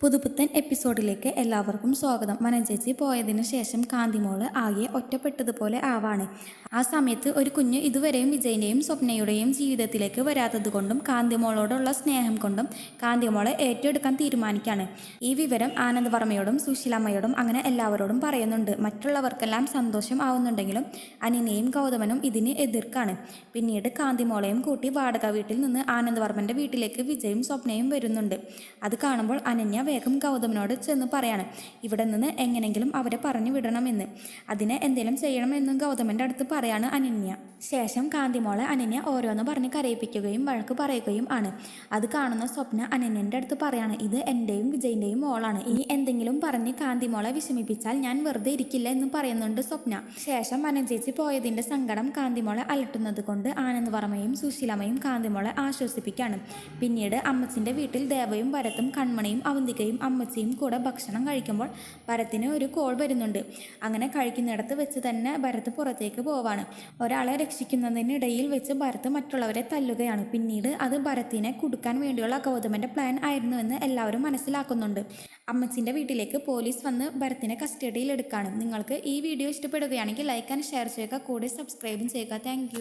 പുതുപുത്തൻ എപ്പിസോഡിലേക്ക് എല്ലാവർക്കും സ്വാഗതം. മനഞ്ചേച്ചി പോയതിനു ശേഷം കാന്തിമോൾ ആകെ ഒറ്റപ്പെട്ടതുപോലെ ആവാണ്. ആ സമയത്ത് ഒരു കുഞ്ഞ് ഇതുവരെയും വിജയന്റെയും സ്വപ്നയുടെയും ജീവിതത്തിലേക്ക് വരാത്തതുകൊണ്ടും കാന്തിമോളോടുള്ള സ്നേഹം കൊണ്ടും കാന്തിമോളെ ഏറ്റെടുക്കാൻ തീരുമാനിക്കുകയാണ് ഈ വിവരം ആനന്ദ് ആനന്ദവർമ്മയോടും സുശീലമ്മയോടും അങ്ങനെ എല്ലാവരോടും പറയുന്നുണ്ട്. മറ്റുള്ളവർക്കെല്ലാം സന്തോഷം ആവുന്നുണ്ടെങ്കിലും അനിനെയും ഗൗതമനും ഇതിന് എതിർക്കാണ്. പിന്നീട് കാന്തിമോളെയും കൂട്ടി വാടക വീട്ടിൽ നിന്ന് ആനന്ദ് ആനന്ദവർമ്മന്റെ വീട്ടിലേക്ക് വിജയും സ്വപ്നയും വരുന്നുണ്ട്. അത് കാണുമ്പോൾ അനന്യ വേഗം ഗൗതമനോട് ചെന്ന് പറയാണ് ഇവിടെ നിന്ന് എങ്ങനെങ്കിലും അവരെ പറഞ്ഞു വിടണമെന്ന്. അതിന് എന്തെങ്കിലും ചെയ്യണമെന്നും ഗൗതമന്റെ അടുത്ത് പറയാണ് അനന്യ. ശേഷം കാന്തിമോളെ അനന്യ ഓരോന്ന് പറഞ്ഞ് കരയിപ്പിക്കുകയും വഴക്ക് പറയുകയും ആണ്. അത് കാണുന്ന സ്വപ്ന അനന്യന്റെ അടുത്ത് പറയാണ് ഇത് എന്റെയും വിജയിന്റെയും മോളാണ്. ഇനി എന്തെങ്കിലും പറഞ്ഞ് കാന്തിമോളെ വിഷമിപ്പിച്ചാൽ ഞാൻ വെറുതെ ഇരിക്കില്ല എന്ന് പറയുന്നുണ്ട് സ്വപ്ന. ശേഷം അനഞ്ചേച്ചി പോയതിന്റെ സങ്കടം കാന്തിമോളെ അലട്ടുന്നത് കൊണ്ട് ആനന്ദവർമ്മയും സുശീലമ്മയും കാന്തിമോളെ ആശ്വസിപ്പിക്കാണ്. പിന്നീട് അമ്മച്ചിന്റെ വീട്ടിൽ ദേവയും വരത്തും കൺമണിയും അവന്തികയും അമ്മച്ചിയും കൂടെ ഭക്ഷണം കഴിക്കുമ്പോൾ ഭരത്തിന് ഒരു കോൾ വരുന്നുണ്ട്. അങ്ങനെ കഴിക്കുന്നിടത്ത് വെച്ച് തന്നെ ഭരത് പുറത്തേക്ക് പോവാണ്. ഒരാളെ രക്ഷിക്കുന്നതിനിടയിൽ വെച്ച് ഭരത് മറ്റുള്ളവരെ തല്ലുകയാണ്. പിന്നീട് അത് ഭരത്തിനെ കൊടുക്കാൻ വേണ്ടിയുള്ള ഗൗതമന്റെ പ്ലാൻ ആയിരുന്നുവെന്ന് എല്ലാവരും മനസ്സിലാക്കുന്നുണ്ട്. അമ്മച്ചിന്റെ വീട്ടിലേക്ക് പോലീസ് വന്ന് ഭരത്തിനെ കസ്റ്റഡിയിൽ എടുക്കാണ് നിങ്ങൾക്ക് ഈ വീഡിയോ ഇഷ്ടപ്പെടുകയാണെങ്കിൽ ലൈക്ക് ആൻഡ് ഷെയർ ചെയ്യുക. കൂടെ സബ്സ്ക്രൈബും ചെയ്യുക. താങ്ക്